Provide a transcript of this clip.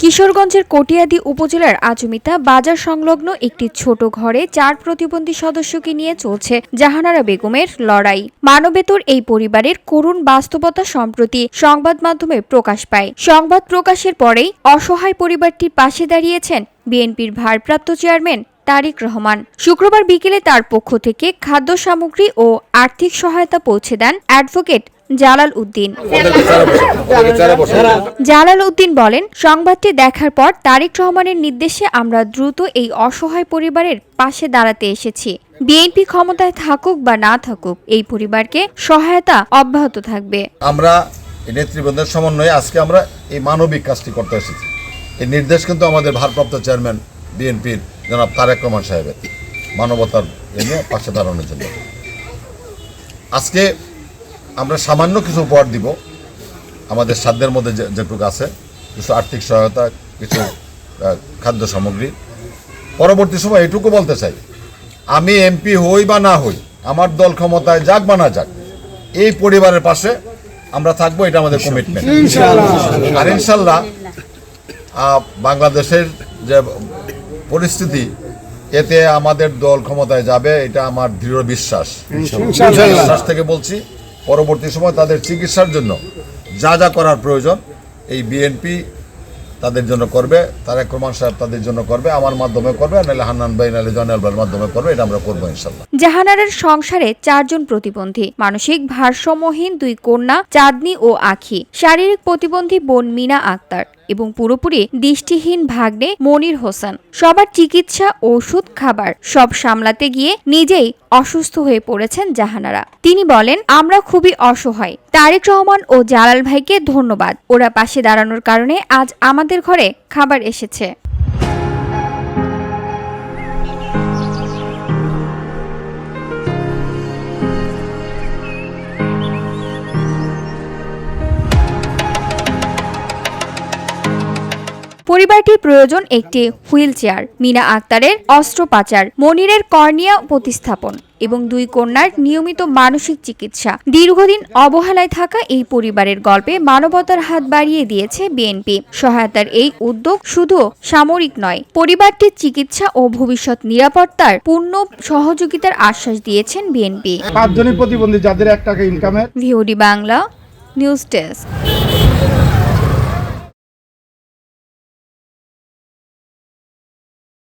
কিশোরগঞ্জের কটিয়াদি উপজেলার আজমিতা বাজার সংলগ্ন একটি ছোট ঘরে চার প্রতিবন্ধী সদস্যকে নিয়ে চলছে জাহানারা বেগমের লড়াই। মানবেতর এই পরিবারের করুণ বাস্তবতা সম্প্রতি সংবাদ মাধ্যমে প্রকাশ পায়। সংবাদ প্রকাশের পরেই অসহায় পরিবারটির পাশে দাঁড়িয়েছেন বিএনপির ভারপ্রাপ্ত চেয়ারম্যান তারিক রহমান। শুক্রবার বিকেলে তার পক্ষ থেকে খাদ্য সামগ্রী ও আর্থিক সহায়তা পৌঁছে দেন অ্যাডভোকেট জালাল উদ্দিন। জালাল উদ্দিন বলেন, সংবাদটি দেখার পর তারেক রহমানের নির্দেশে আমরা দ্রুত এই অসহায় পরিবারের পাশে দাঁড়াতে এসেছি। বিএনপি ক্ষমতায় থাকুক বা না থাকুক, এই পরিবারকে সহায়তা অব্যাহত থাকবে। আমরা নেতৃবৃন্দের সমন্বয়ে আজকে আমরা এই মানবিক কাজটি করতে এসেছি। এই নির্দেশ কিন্তু আমাদের ভারপ্রাপ্ত চেয়ারম্যান বিএনপির জনাব তারেক রহমান সাহেবের মানবতার এনে পাশে দাঁড়ানোর জন্য। আজকে আমরা সামান্য কিছু উপহার দিব। আমাদের সাধ্যের মধ্যে যে- যেটুকু আছে কিছু আর্থিক সহায়তা কিছু খাদ্য সামগ্রী। পরবর্তী সময় এটুকু বলতে চাই আমি এমপি হই বা না হই আমার দল ক্ষমতায় যাক বা না যাক এই পরিবারের পাশে আমরা থাকব এটা আমাদের কমিটমেন্ট আর ইনশাল্লাহ বাংলাদেশের যে পরিস্থিতি এতে আমাদের দল ক্ষমতায় যাবে এটা আমার দৃঢ় বিশ্বাস। বিশ্বাস থেকে বলছি পরবর্তী সময় তাদের চিকিৎসার জন্য যা যা করার প্রয়োজন, এই বিএনপি তাদের জন্য করবে, তারেক রহমান সাহেব তাদের জন্য করবে, আমার মাধ্যমে করবে নাহলে হান্নান ভাই নাহলে জয়নাল ভাইয়ের মাধ্যমে করবে, এটা আমরা করব ইনশাল্লাহ। জাহানারার সংসারে চারজন প্রতিবন্ধী। মানসিক ভারসাম্যহীন দুই কন্যা, চাঁদনি ও আখি। শারীরিক প্রতিবন্ধী বোন মিনা আক্তার এবং পুরোপুরি দৃষ্টিহীন ভাগ্নে মনির হোসেন। সবার চিকিৎসা, ওষুধ, খাবার সব সামলাতে গিয়ে নিজেই অসুস্থ হয়ে পড়েছেন জাহানারা। তিনি বলেন, আমরা খুবই অসহায়। তারেক রহমান ও জালাল ভাইকে ধন্যবাদ। ওরা পাশে দাঁড়ানোর কারণে আজ আমাদের ঘরে খাবার এসেছে। পরিবারটির প্রয়োজন একটি হুইল চেয়ার মিনা আক্তারের অস্ত্রোপাচার মনিরের কর্নিয়া প্রতিস্থাপন এবং দুই কন্যার নিয়মিত মানসিক চিকিৎসা। দীর্ঘদিন অবহেলায় থাকা এই পরিবারের গল্পে মানবতার হাত বাড়িয়ে দিয়েছে বিএনপি সহায়তার এই উদ্যোগ শুধু সামরিক নয় পরিবারটির চিকিৎসা ও ভবিষ্যৎ নিরাপত্তার পূর্ণ সহযোগিতার আশ্বাস দিয়েছেন বিএনপি প্রতিবন্ধী যাদের এক টাকা ইনকামের ভিওডি বাংলা নিউজ ডেস্ক